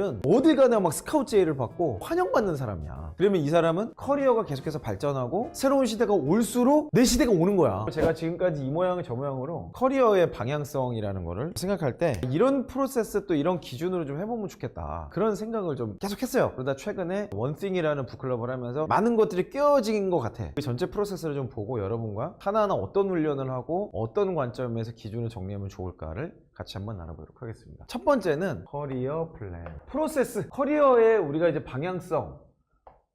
텍토라이들은 어딜 가나 막 스카우트 제의를 받고 환영받는 사람이야. 그러면 이 사람은 커리어가 계속해서 발전하고 새로운 시대가 올수록 내 시대가 오는 거야. 제가 지금까지 이 모양 저 모양으로 커리어의 방향성이라는 거를 생각할 때 이런 프로세스 또 이런 기준으로 좀 해보면 좋겠다. 그런 생각을 좀 계속 했어요. 그러다 최근에 원띵이라는 북클럽을 하면서 많은 것들이 껴진 것 같아. 그 전체 프로세스를 좀 보고 여러분과 하나하나 어떤 훈련을 하고 어떤 관점에서 기준을 정리하면 좋을까를 같이 한번 나눠보도록 하겠습니다. 첫 번째는 커리어 플랜. 프로세스. 커리어의 우리가 이제 방향성.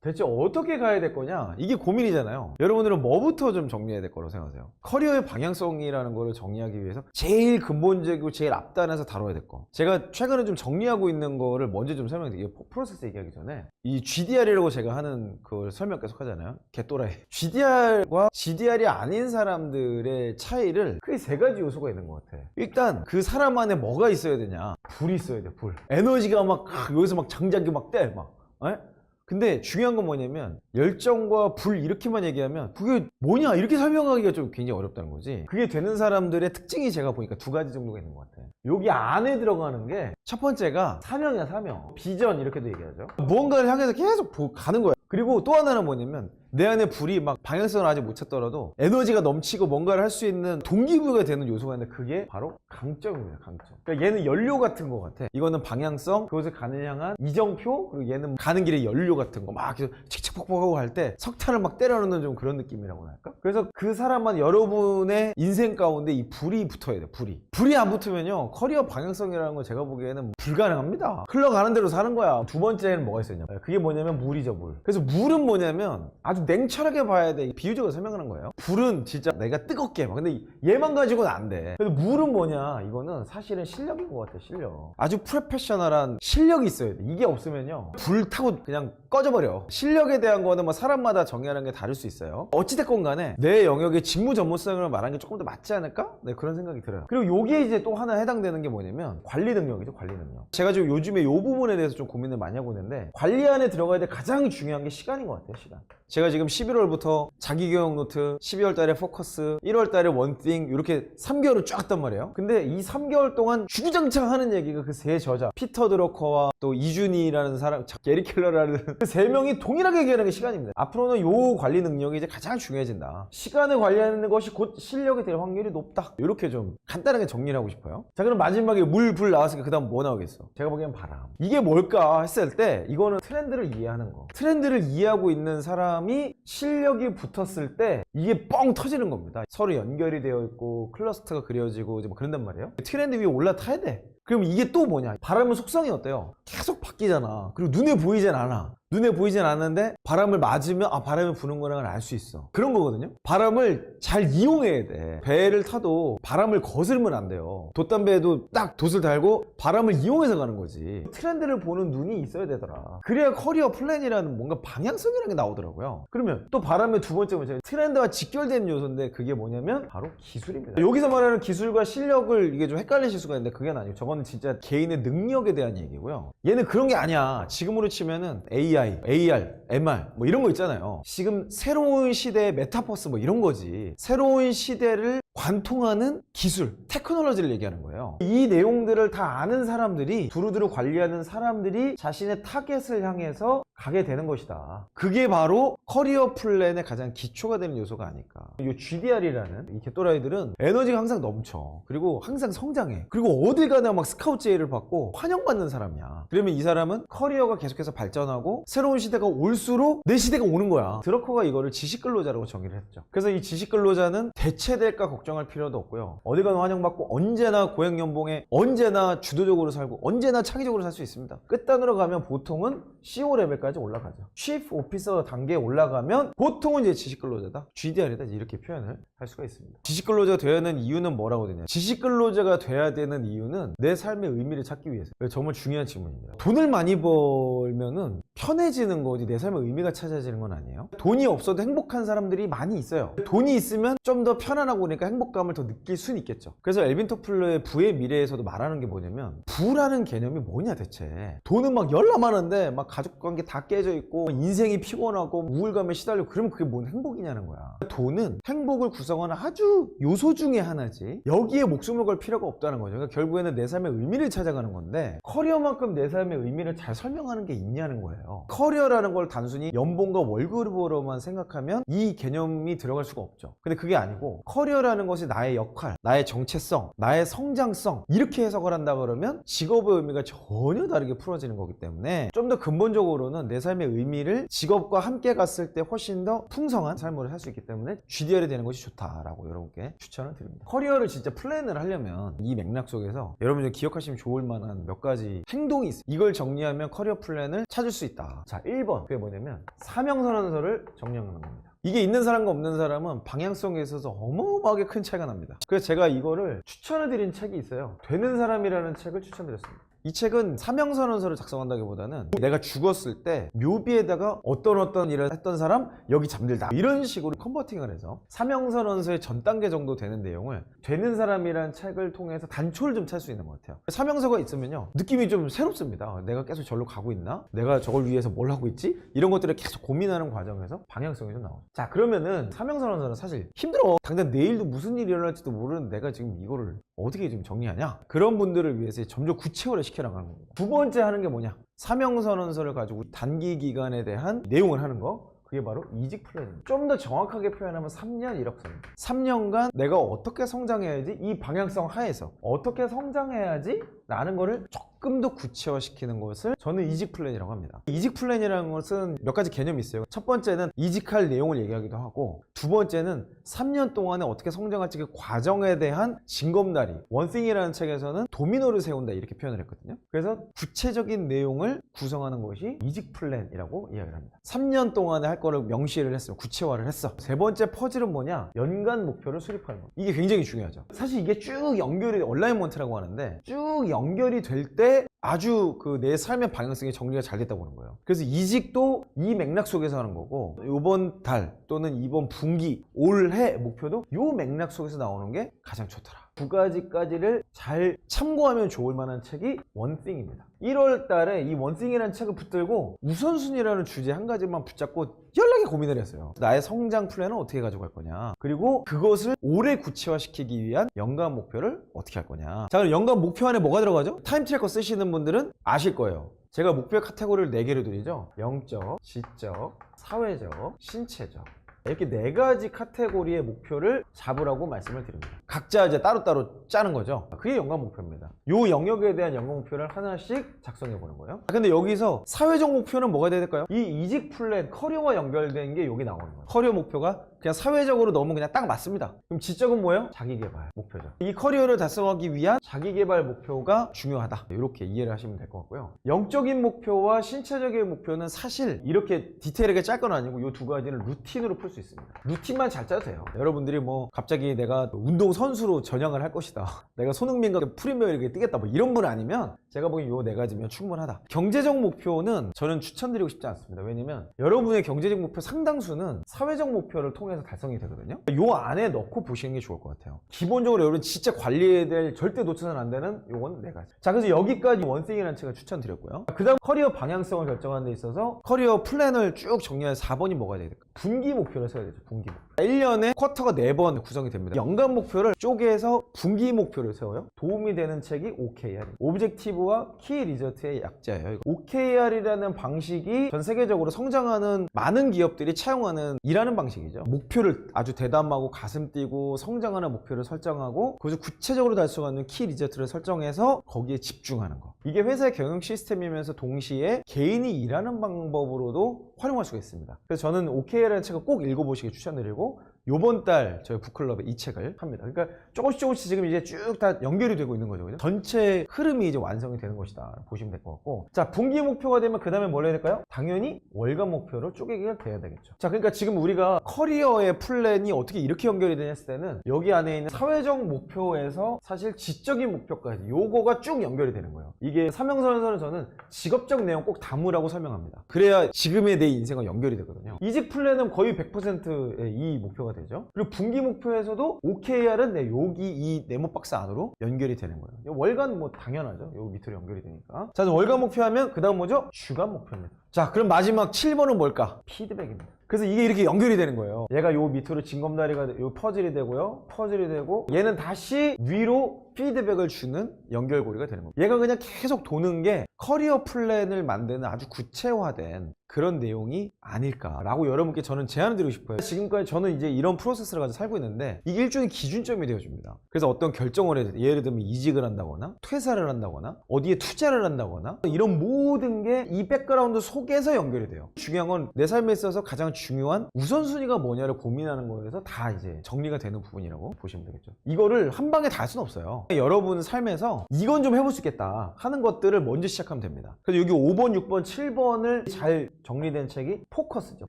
대체 어떻게 가야 될 거냐? 이게 고민이잖아요. 여러분들은 뭐부터 좀 정리해야 될 거라고 생각하세요? 커리어의 방향성이라는 거를 정리하기 위해서 제일 근본적이고 제일 앞단에서 다뤄야 될 거. 제가 최근에 좀 정리하고 있는 거를 먼저 좀 설명드릴게요. 프로세스 얘기하기 전에. 이 GDR이라고 제가 하는 그걸 설명 계속 하잖아요. 개또라이. GDR과 GDR이 아닌 사람들의 차이를 크게 세 가지 요소가 있는 것 같아. 일단 그 사람 안에 뭐가 있어야 되냐? 불이 있어야 돼, 불. 에너지가 막 아, 여기서 막 장작이 막 떼, 막. 에? 근데 중요한 건 뭐냐면 열정과 불 이렇게만 얘기하면 그게 뭐냐? 이렇게 설명하기가 좀 굉장히 어렵다는 거지. 그게 되는 사람들의 특징이 제가 보니까 두 가지 정도가 있는 것 같아요. 여기 안에 들어가는 게 첫 번째가 사명이야 사명. 비전 이렇게도 얘기하죠. 무언가를 향해서 계속 보- 가는 거야 그리고 또 하나는 뭐냐면 내 안에 불이 막 방향성을 아직 못 찾더라도 에너지가 넘치고 뭔가를 할 수 있는 동기부여가 되는 요소가 있는데 그게 바로 강점입니다 강점. 그러니까 얘는 연료 같은 거 같아. 이거는 방향성 그것을 가는 향한 이정표 그리고 얘는 가는 길에 연료 같은 거. 막 계속 칙칙폭폭하고 할 때 석탄을 막 때려넣는 좀 그런 느낌이라고 할까? 그래서 그 사람만 여러분의 인생 가운데 이 불이 붙어야 돼 불이. 불이 안 붙으면요 커리어 방향성이라는 건 제가 보기에는 불가능합니다. 흘러가는 대로 사는 거야. 두 번째는 뭐가 있었냐? 그게 뭐냐면 물이죠 물. 그래서 물은 뭐냐면 아주 냉철하게 봐야 돼. 비유적으로 설명하는 거예요. 불은 진짜 내가 뜨겁게 막 근데 얘만 가지고는 안돼. 그래서 물은 뭐냐? 이거는 사실은 실력인 것 같아 실력. 아주 프로페셔널한 실력이 있어야 돼. 이게 없으면요. 불 타고 그냥 꺼져버려. 실력에 대한 거는 뭐 사람마다 정의하는 게 다를 수 있어요. 어찌됐건 간에 내 영역의 직무 전문성을 말하는 게 조금 더 맞지 않을까? 네 그런 생각이 들어요. 그리고 요게 이제 또 하나 해당되는 게 뭐냐면 관리 능력이죠 관리 능력. 제가 지금 요즘에 요 부분에 대해서 좀 고민을 많이 하고 있는데 관리 안에 들어가야 될 가장 중요한 게 시간인 것 같아요 시간. 제가 지금 11월부터 자기교육 노트 12월 달에 포커스 1월 달에 원띵 이렇게 3개월을 쫙 했단 말이에요. 근데 이 3개월 동안 주구장창 하는 얘기가 그 세 저자 피터 드러커와 또 이준이라는 사람 자, 게리 켈러라는 그 세 명이 동일하게 얘기하는 게 시간입니다. 앞으로는 요 관리 능력이 이제 가장 중요해진다. 시간을 관리하는 것이 곧 실력이 될 확률이 높다. 이렇게 좀 간단하게 정리를 하고 싶어요. 자 그럼 마지막에 물 불 나왔으니까 그 다음 뭐 나오겠어? 제가 보기엔 바람. 이게 뭘까 했을 때 이거는 트렌드를 이해하는 거. 트렌드를 이해하고 있는 사람이 실력이 붙었을 때 이게 뻥 터지는 겁니다. 서로 연결이 되어 있고 클러스터가 그려지고 이제 뭐 그런단 말이에요. 트렌드 위에 올라타야 돼 그럼 이게 또 뭐냐? 바람은 속성이 어때요? 계속 바뀌잖아. 그리고 눈에 보이진 않아. 눈에 보이진 않는데 바람을 맞으면 아 바람이 부는 거랑을 알 수 있어. 그런 거거든요. 바람을 잘 이용해야 돼. 배를 타도 바람을 거슬면 안 돼요. 돛담배에도 딱 돛을 달고 바람을 이용해서 가는 거지. 트렌드를 보는 눈이 있어야 되더라. 그래야 커리어 플랜이라는 뭔가 방향성이라는 게 나오더라고요. 그러면 또 바람의 두 번째 문제. 트렌드와 직결되는 요소인데 그게 뭐냐면 바로 기술입니다. 여기서 말하는 기술과 실력을 이게 좀 헷갈리실 수가 있는데 그게 아니고 저 거는 진짜 개인의 능력에 대한 얘기고요. 얘는 그런 게 아니야. 지금으로 치면은 AI, AR, MR 뭐 이런 거 있잖아요. 지금 새로운 시대의 메타버스 뭐 이런 거지. 새로운 시대를 관통하는 기술, 테크놀로지를 얘기하는 거예요. 이 내용들을 다 아는 사람들이 두루두루 관리하는 사람들이 자신의 타겟을 향해서 가게 되는 것이다. 그게 바로 커리어 플랜의 가장 기초가 되는 요소가 아닐까. 이 GDR이라는 이 개또라이들은 에너지가 항상 넘쳐. 그리고 항상 성장해. 그리고 어딜 가나 막 스카우트 제의를 받고 환영받는 사람이야. 그러면 이 사람은 커리어가 계속해서 발전하고 새로운 시대가 올수록 내 시대가 오는 거야. 드러커가 이거를 지식 근로자라고 정의를 했죠. 그래서 이 지식 근로자는 대체될까 걱정 할 필요도 없고요. 어디 가나 환영받고 언제나 고액 연봉에 언제나 주도적으로 살고 언제나 창의적으로 살 수 있습니다. 끝단으로 가면 보통은 CEO 레벨까지 올라가죠. Chief Officer 단계에 올라가면 보통은 이제 지식 근로자다. GDR이다. 이렇게 표현을 할 수가 있습니다. 지식 근로자가 되어야 하는 이유는 뭐라고 되냐? 지식 근로자가 돼야 되는 이유는 내 삶의 의미를 찾기 위해서. 정말 중요한 질문입니다. 돈을 많이 벌면은 편해지는 거지 내 삶의 의미가 찾아지는 건 아니에요. 돈이 없어도 행복한 사람들이 많이 있어요. 돈이 있으면 좀 더 편안하고 그러니까 행복감을 더 느낄 수는 있겠죠. 그래서 엘빈 토플러의 부의 미래에서도 말하는 게 뭐냐면 부라는 개념이 뭐냐 대체. 돈은 막 열나 많은데 막 가족 관계 다 깨져 있고 인생이 피곤하고 우울감에 시달리고 그러면 그게 뭔 행복이냐는 거야. 돈은 행복을 구성 방향성은 아주 요소 중에 하나지 여기에 목숨을 걸 필요가 없다는 거죠. 그러니까 결국에는 내 삶의 의미를 찾아가는 건데 커리어만큼 내 삶의 의미를 잘 설명하는 게 있냐는 거예요. 커리어라는 걸 단순히 연봉과 월급으로만 생각하면 이 개념이 들어갈 수가 없죠. 근데 그게 아니고 커리어라는 것이 나의 역할, 나의 정체성, 나의 성장성 이렇게 해석을 한다 그러면 직업의 의미가 전혀 다르게 풀어지는 거기 때문에 좀 더 근본 적으로는 내 삶의 의미를 직업과 함께 갔을 때 훨씬 더 풍성한 삶을 할 수 있기 때문에 GDR이 되는 것이 좋다라고 여러분께 추천을 드립니다. 커리어를 진짜 플랜을 하려면 이 맥락 속에서 여러분들 기억하시면 좋을 만한 몇 가지 행동이 있어요. 이걸 정리하면 커리어 플랜을 찾을 수 있다. 자, 1번. 그게 뭐냐면 사명선언서를 정리하는 겁니다. 이게 있는 사람과 없는 사람은 방향성에 있어서 어마어마하게 큰 차이가 납니다. 그래서 제가 이거를 추천을 드린 책이 있어요. 되는 사람이라는 책을 추천드렸습니다. 이 책은 사명선언서를 작성한다기보다는 내가 죽었을 때 묘비에다가 어떤 어떤 일을 했던 사람 여기 잠들다. 이런 식으로 컨버팅을 해서 사명선언서의 전 단계 정도 되는 내용을 되는 사람이라는 책을 통해서 단초를 좀 찰 수 있는 것 같아요. 사명서가 있으면요. 느낌이 좀 새롭습니다. 내가 계속 절로 가고 있나? 내가 저걸 위해서 뭘 하고 있지? 이런 것들을 계속 고민하는 과정에서 방향성이 좀 나오죠. 자 그러면은 사명선언서는 사실 힘들어. 당장 내일도 무슨 일이 일어날지도 모르는 내가 지금 이거를 어떻게 지금 정리하냐? 그런 분들을 위해서 점점 구체화를 시켜나가는 겁니다. 두 번째 하는 게 뭐냐? 사명선언서를 가지고 단기 기간에 대한 내용을 하는 거. 그게 바로 이직 플랜입니다. 좀 더 정확하게 표현하면 3년 1억선입니다. 3년간 내가 어떻게 성장해야지 이 방향성 하에서 어떻게 성장해야지 라는 거를 조금 더 구체화시키는 것을 저는 이직 플랜이라고 합니다. 이직 플랜이라는 것은 몇 가지 개념이 있어요. 첫 번째는 이직할 내용을 얘기하기도 하고 두 번째는 3년 동안에 어떻게 성장할지 그 과정에 대한 징검다리 원띵이라는 책에서는 도미노를 세운다 이렇게 표현을 했거든요. 그래서 구체적인 내용을 구성하는 것이 이직 플랜이라고 이야기를 합니다. 3년 동안에 할 거를 명시를 했어요. 구체화를 했어. 세 번째 퍼즐은 뭐냐? 연간 목표를 수립하는 거. 이게 굉장히 중요하죠. 사실 이게 쭉 연결이 얼라이먼트라고 하는데 쭉 연결이 될때 아주 그 내 삶의 방향성이 정리가 잘 됐다고 보는 거예요. 그래서 이직도 이 맥락 속에서 하는 거고 이번 달 또는 이번 분기 올해 목표도 이 맥락 속에서 나오는 게 가장 좋더라. 두 가지까지를 잘 참고하면 좋을 만한 책이 원띵입니다. 1월 달에 이 원띵이라는 책을 붙들고 우선순위라는 주제 한 가지만 붙잡고 연락에 고민을 했어요. 나의 성장 플랜은 어떻게 가져갈 거냐. 그리고 그것을 오래 구체화시키기 위한 연간 목표를 어떻게 할 거냐. 자, 그럼 연간 목표 안에 뭐가 들어가죠? 타임 트래커 쓰시는 분들은 아실 거예요. 제가 목표 카테고리를 4개로 드리죠. 영적, 지적, 사회적, 신체적. 이렇게 네 가지 카테고리의 목표를 잡으라고 말씀을 드립니다. 각자 이제 따로따로 짜는 거죠. 그게 연간 목표입니다. 요 영역에 대한 연간 목표를 하나씩 작성해 보는 거예요. 아, 근데 여기서 사회적 목표는 뭐가 돼야 될까요? 이 이직 플랜, 커리어와 연결된 게 여기 나오는 거예요. 커리어 목표가 그냥 사회적으로 너무 그냥 딱 맞습니다. 그럼 지적은 뭐예요? 자기개발 목표죠. 이 커리어를 달성하기 위한 자기개발 목표가 중요하다. 이렇게 이해를 하시면 될 것 같고요. 영적인 목표와 신체적인 목표는 사실 이렇게 디테일하게 짤 건 아니고 이 두 가지는 루틴으로 풀 수 있습니다. 루틴만 잘 짜도 돼요. 여러분들이 뭐 갑자기 내가 운동 선수로 전향을 할 것이다. 내가 손흥민과 프리미어 리그에 뛰겠다. 뭐 이런 분 아니면 제가 보기엔 이네 가지면 충분하다. 경제적 목표는 저는 추천드리고 싶지 않습니다. 왜냐면 여러분의 경제적 목표 상당수는 사회적 목표를 통해서 달성이 되거든요. 요 안에 넣고 보시는 게 좋을 것 같아야 기본적으로 여러분 진짜 관리해야 될 절대 놓쳐서는 안 되는 요건 네 가지. 자, 그래서 여기까지 원생이라는 책을 추천드렸고요. 그 다음 커리어 방향성을 결정하는 데 있어서 커리어 플랜을 쭉 정리한 4번이 뭐가 돼야 될까? 분기 목표를 세워야 되죠. 분기 목표. 1년에 쿼터가 4번 구성이 됩니다. 연간 목표를 쪼개서 분기 목표를 세워요. 도움이 되는 책이 OKR. 오브젝티브와 키 리저트의 약자예요. OKR이라는 방식이 전 세계적으로 성장하는 많은 기업들이 차용하는 일하는 방식이죠. 목표를 아주 대담하고 가슴 뛰고 성장하는 목표를 설정하고 그것을 구체적으로 달성하는 키 리저트를 설정해서 거기에 집중하는 거. 이게 회사의 경영 시스템이면서 동시에 개인이 일하는 방법으로도 활용할 수가 있습니다. 그래서 저는 OKR이라는 책을 꼭 읽어보시기 추천드리고 요번 달 저희 북클럽에 이 책을 합니다. 그러니까 조금씩 조금씩 지금 이제 쭉 다 연결이 되고 있는 거죠. 전체 흐름이 이제 완성이 되는 것이다. 보시면 될 것 같고. 자, 분기 목표가 되면 그 다음에 뭘 해야 될까요? 당연히 월간 목표로 쪼개기가 돼야 되겠죠. 자, 그러니까 지금 우리가 커리어의 플랜이 어떻게 이렇게 연결이 되냐 했을 때는 여기 안에 있는 사회적 목표에서 사실 지적인 목표까지 요거가 쭉 연결이 되는 거예요. 이게 사명선에서는 저는 직업적 내용 꼭 담으라고 설명합니다. 그래야 지금의 내 인생과 연결이 되거든요. 이직 플랜은 거의 100%의 이 목표가 되죠. 그리고 분기 목표에서도 OKR은 내 여기 이 네모 박스 안으로 연결이 되는 거예요. 월간 뭐 당연하죠. 여기 밑으로 연결이 되니까. 자, 월간 목표 하면 그 다음 뭐죠? 주간 목표입니다. 자, 그럼 마지막 7번은 뭘까? 피드백입니다. 그래서 이게 이렇게 연결이 되는 거예요. 얘가 요 밑으로 징검다리가 돼- 요 퍼즐이 되고요. 퍼즐이 되고 얘는 다시 위로 피드백을 주는 연결고리가 되는 겁니다. 얘가 그냥 계속 도는 게 커리어 플랜을 만드는 아주 구체화된 그런 내용이 아닐까라고 여러분께 저는 제안을 드리고 싶어요. 지금까지 저는 이제 이런 프로세스를 가지고 살고 있는데 이게 일종의 기준점이 되어줍니다. 그래서 어떤 결정을 돼. 예를 들면 이직을 한다거나 퇴사를 한다거나 어디에 투자를 한다거나 이런 모든 게 이 백그라운드 속에서 연결이 돼요. 중요한 건 내 삶에 있어서 가장 중요한 우선순위가 뭐냐를 고민하는 거에서 다 이제 정리가 되는 부분이라고 보시면 되겠죠. 이거를 한 방에 다 할 수는 없어요. 여러분 삶에서 이건 좀 해볼 수 있겠다 하는 것들을 먼저 시작하면 됩니다. 그래서 여기 5번, 6번, 7번을 잘 정리된 책이 포커스죠.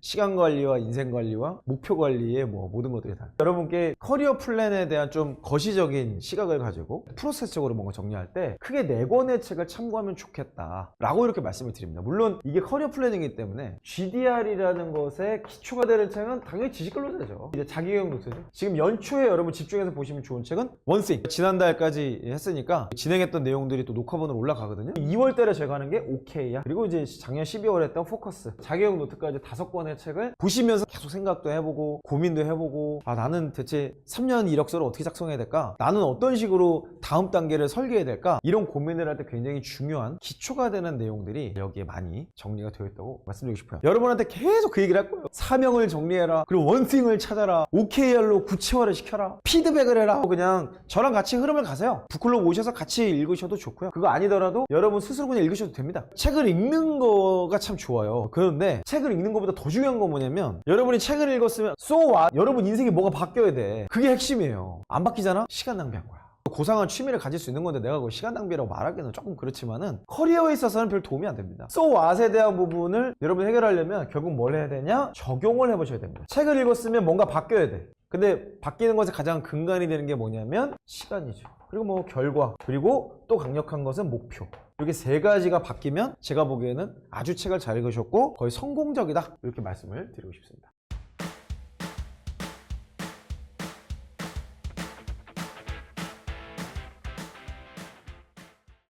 시간 관리와 인생 관리와 목표 관리의 뭐 모든 것들이 다. 여러분께 커리어 플랜에 대한 좀 거시적인 시각을 가지고 프로세스적으로 뭔가 정리할 때 크게 네 권의 책을 참고하면 좋겠다 라고 이렇게 말씀을 드립니다. 물론 이게 커리어 플랜이기 때문에 GDR이라는 것에 기초가 되는 책은 당연히 지식근로자죠. 이제 자기계용 노트죠. 지금 연초에 여러분 집중해서 보시면 좋은 책은 원싱. 지난달까지 했으니까 진행했던 내용들이 또 녹화본으로 올라가거든요. 2월 달에 제가 하는 게 OK야. 그리고 이제 작년 12월에 했던 포커스. 자기계용 노트까지 다섯 권의 책을 보시면서 계속 생각도 해보고 고민도 해보고 아 나는 대체 3년 이력서를 어떻게 작성해야 될까? 나는 어떤 식으로 다음 단계를 설계해야 될까? 이런 고민을 할 때 굉장히 중요한 기초가 되는 내용들이 여기에 많이 정리가 되어 있다고 말씀드리고 싶어요. 여러분한테 계속 그 얘기를 할 거예요. 사명을 정리해라. 그리고 원띵을 찾아라. OKR로 구체화를 시켜라. 피드백을 해라. 그냥 저랑 같이 흐름을 가세요. 북클럽 오셔서 같이 읽으셔도 좋고요. 그거 아니더라도 여러분 스스로 그냥 읽으셔도 됩니다. 책을 읽는 거가 참 좋아요. 그런데 책을 읽는 것보다 더 중요한 건 뭐냐면 여러분이 책을 읽었으면 so what? 여러분 인생이 뭐가 바뀌어야 돼. 그게 핵심이에요. 안 바뀌잖아? 시간 낭비한 거야. 고상한 취미를 가질 수 있는 건데 내가 그걸 시간 낭비라고 말하기는 조금 그렇지만은 커리어에 있어서는 별 도움이 안 됩니다. What에 대한 부분을 여러분 해결하려면 결국 뭘 해야 되냐? 적용을 해보셔야 됩니다. 책을 읽었으면 뭔가 바뀌어야 돼. 근데 바뀌는 것의 가장 근간이 되는 게 뭐냐면 시간이죠. 그리고 뭐 결과 그리고 또 강력한 것은 목표. 이렇게 세 가지가 바뀌면 제가 보기에는 아주 책을 잘 읽으셨고 거의 성공적이다 이렇게 말씀을 드리고 싶습니다.